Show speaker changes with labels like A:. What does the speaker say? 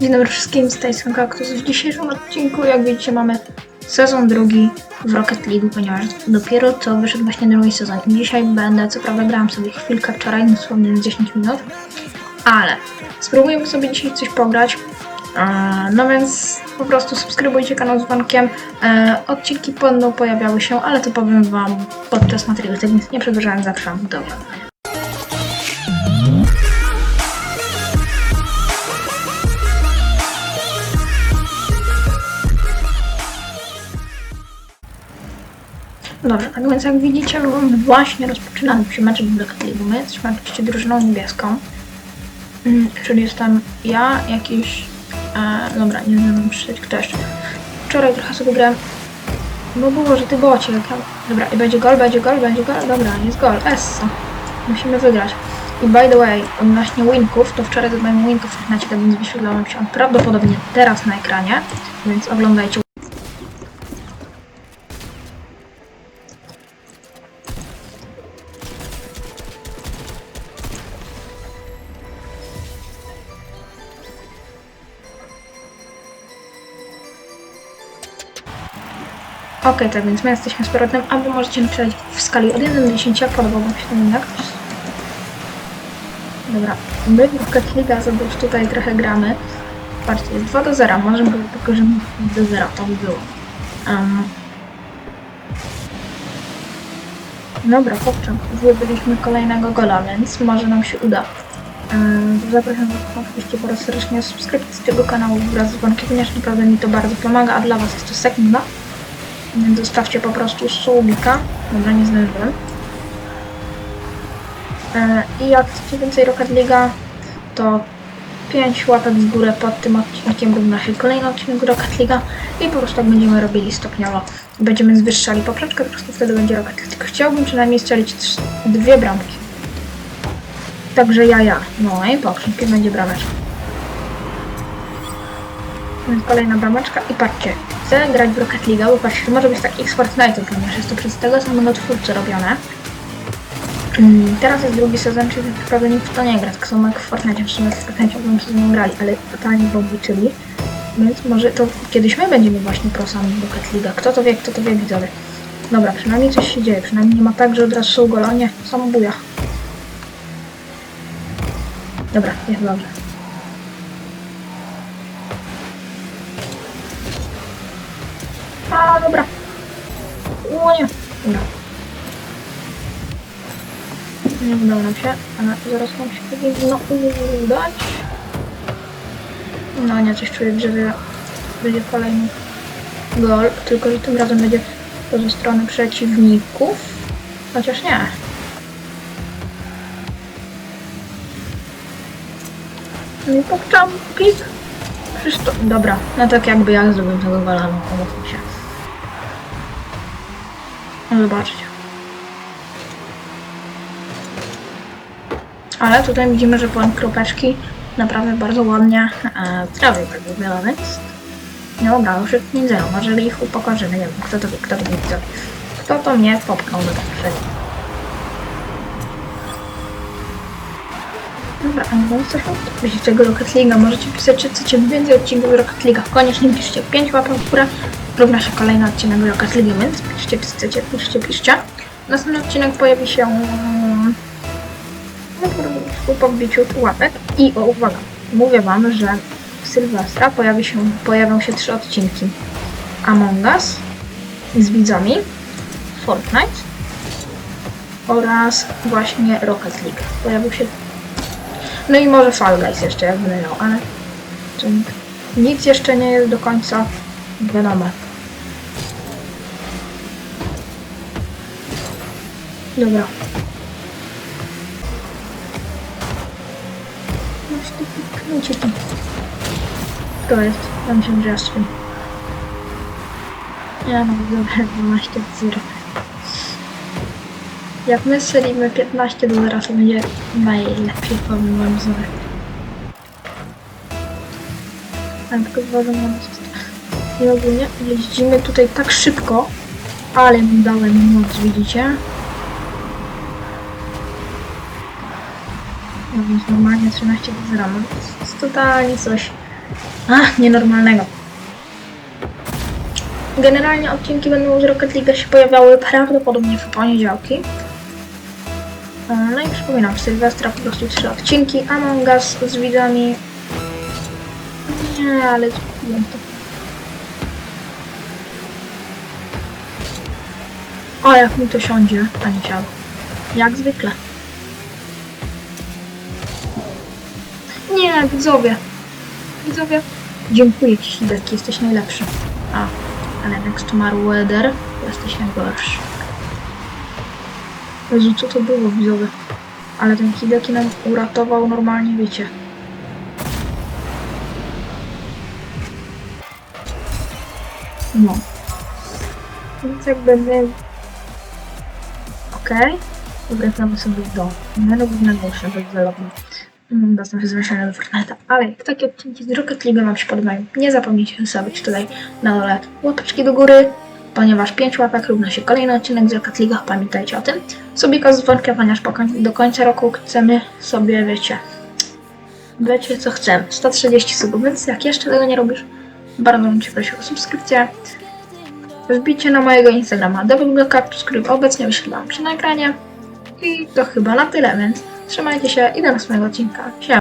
A: Dzień dobry wszystkim, z tej Kaktus. W dzisiejszym odcinku, jak widzicie, mamy sezon drugi w Rocket League, ponieważ dopiero co wyszedł właśnie drugi sezon. I dzisiaj będę, co prawda grałam sobie chwilkę wczoraj, dosłownie z 10 minut, ale spróbujemy sobie dzisiaj coś pograć. E, No więc po prostu subskrybujcie kanał z dzwonkiem. E, Odcinki będą pojawiały się, ale to powiem wam podczas materiału, tak więc nie przedłużając zawsze do oglądania. Dobrze, tak więc jak widzicie, właśnie rozpoczynamy się mecz Black League. My jesteśmy oczywiście drużyną niebieską, Mm, czyli jestem ja, jakiś... E, dobra, nie wiem, przeczytać kto jeszcze. Wczoraj trochę sobie grałem, bo było, że ty bocie. Dobra, i będzie gol, będzie gol, będzie gol, dobra, jest gol, Essa. Musimy wygrać. I by the way, odnośnie winków, to wczoraj zadałem winków w Fortnite, tak więc wyświetlał nam się on prawdopodobnie teraz na ekranie, więc oglądajcie. Okej, tak więc my jesteśmy z powrotem, a wy możecie napisać w skali od 1 do 10, jak podobał wam się ten jednak. Dobra, my w sobie już tutaj trochę gramy. Patrzcie, jest 2 do 0, może było tylko, że 2 do 0, to by było. Um. Dobra, chłopcze, zdobyliśmy kolejnego gola, więc może nam się uda. Um, zapraszam Was oczywiście po raz serdecznie subskrypcji tego kanału wraz z dzwonkiem, ponieważ naprawdę mi to bardzo pomaga, a dla Was jest to sekunda. Więc Zostawcie po prostu subika. Dobra, nie zdążyłem. E, I jak chcecie więcej Rocket League'a, to 5 łapek w górę pod tym odcinkiem równa się kolejny odcinek Rocket League'a i po prostu tak będziemy robili stopniowo. Będziemy zwyższali poprzeczkę, po prostu wtedy będzie Rocket League. Chciałbym przynajmniej strzelić trz- dwie bramki. Także ja, ja. No i poprzeczki będzie brameczka. Kolejna brameczka i patrzcie, chcę grać w Rocket League, bo patrzcie, to może być tak jak z Fortnite'u, ponieważ jest to przez tego samego twórcę robione. Mm, Teraz jest drugi sezon, czyli tak naprawdę nikt w to nie gra, tak samo jak w Fortnite, w sumie w Fortnite bym sezon grali, ale totalnie w obliczyli. Więc może to kiedyś my będziemy właśnie prosami w Rocket League. Kto to wie, kto to wie, widzowie. Dobra, przynajmniej coś się dzieje, przynajmniej nie ma tak, że od razu są golonie, samobuja. Dobra, jest dobrze. A, dobra. O nie. Dobra. Nie udało nam się, ale zaraz nam się powinno udać. No nie, coś czuję, że będzie kolejny gol, tylko że tym razem będzie to ze strony przeciwników. Chociaż nie. Nie popczam pik. Dobra, no tak jakby ja zrobiłem tego gola, no pomówmy się. Zobaczcie. Ale tutaj widzimy, że błąd kropeczki naprawdę bardzo ładnie e, trawy tak wygląda, więc no dobra, już jest nie zero, może ich upokorzymy, nie wiem, kto to kto to wie, kto, to mnie popchnął do poprzedniej. Dobra, a no coś myślicie tego Rocket League'a, możecie pisać, czy chcecie więcej odcinków Rocket League'a, koniecznie piszcie 5 łapek w górę, równa się kolejny odcinek Rocket League, więc piszcie, piszcie, piszcie, piszcie. Następny odcinek pojawi się mm, no, po łapek i o uwaga, mówię wam, że w Sylwestra pojawi się, pojawią się trzy odcinki Among Us z widzami, Fortnite oraz właśnie Rocket League. Pojawił się no i może Fall Guys jeszcze jak będę miał, ale nic jeszcze nie jest do końca wiadome. Dobra. Kliknijcie tu. To jest, ja myślę, że ja mam dobre 12 do 0. Jak my strzelimy 15 do 0, to będzie najlepiej, powiem wam znowu. Ale tylko uważam na. I ogólnie jeździmy tutaj tak szybko, ale dałem moc, widzicie? Więc normalnie 13 do 0, no to jest totalnie coś Ach, nienormalnego. Generalnie odcinki będą z Rocket League się pojawiały prawdopodobnie w poniedziałki. E, No i przypominam, Sylwestra po prostu trzy odcinki. Among Us z widzami. Nie, ale to. O, jak mi to siądzie, a nie siadło. Jak zwykle. Nie, widzowie. Widzowie. Dziękuję Ci, Hideki, jesteś najlepszy. A, ale next weather, jesteś najgorszy. Jezu, co to było, widzowie? Ale ten Hideki nam uratował normalnie, wiecie. No. Więc jakby my... Okej. Wygramy sobie do menu głównego już development. Mm, Dostęp zwiększony do Fortnite'a. Ale jak takie odcinki z Rocket League Wam się podobają, nie zapomnijcie zostawić tutaj na dole łapeczki do góry, ponieważ 5 łapek równa się kolejny odcinek z Rocket League. Pamiętajcie o tym. Subika z dzwonkiem, ponieważ do końca roku chcemy sobie, wiecie, wiecie co chcemy. 130 subów, więc jak jeszcze tego nie robisz, bardzo bym Cię prosił o subskrypcję. Wbijcie na mojego Instagrama Cactus, który obecnie wyświetlam się na ekranie. I to chyba na tyle, więc trzymajcie się i do następnego odcinka. Siema.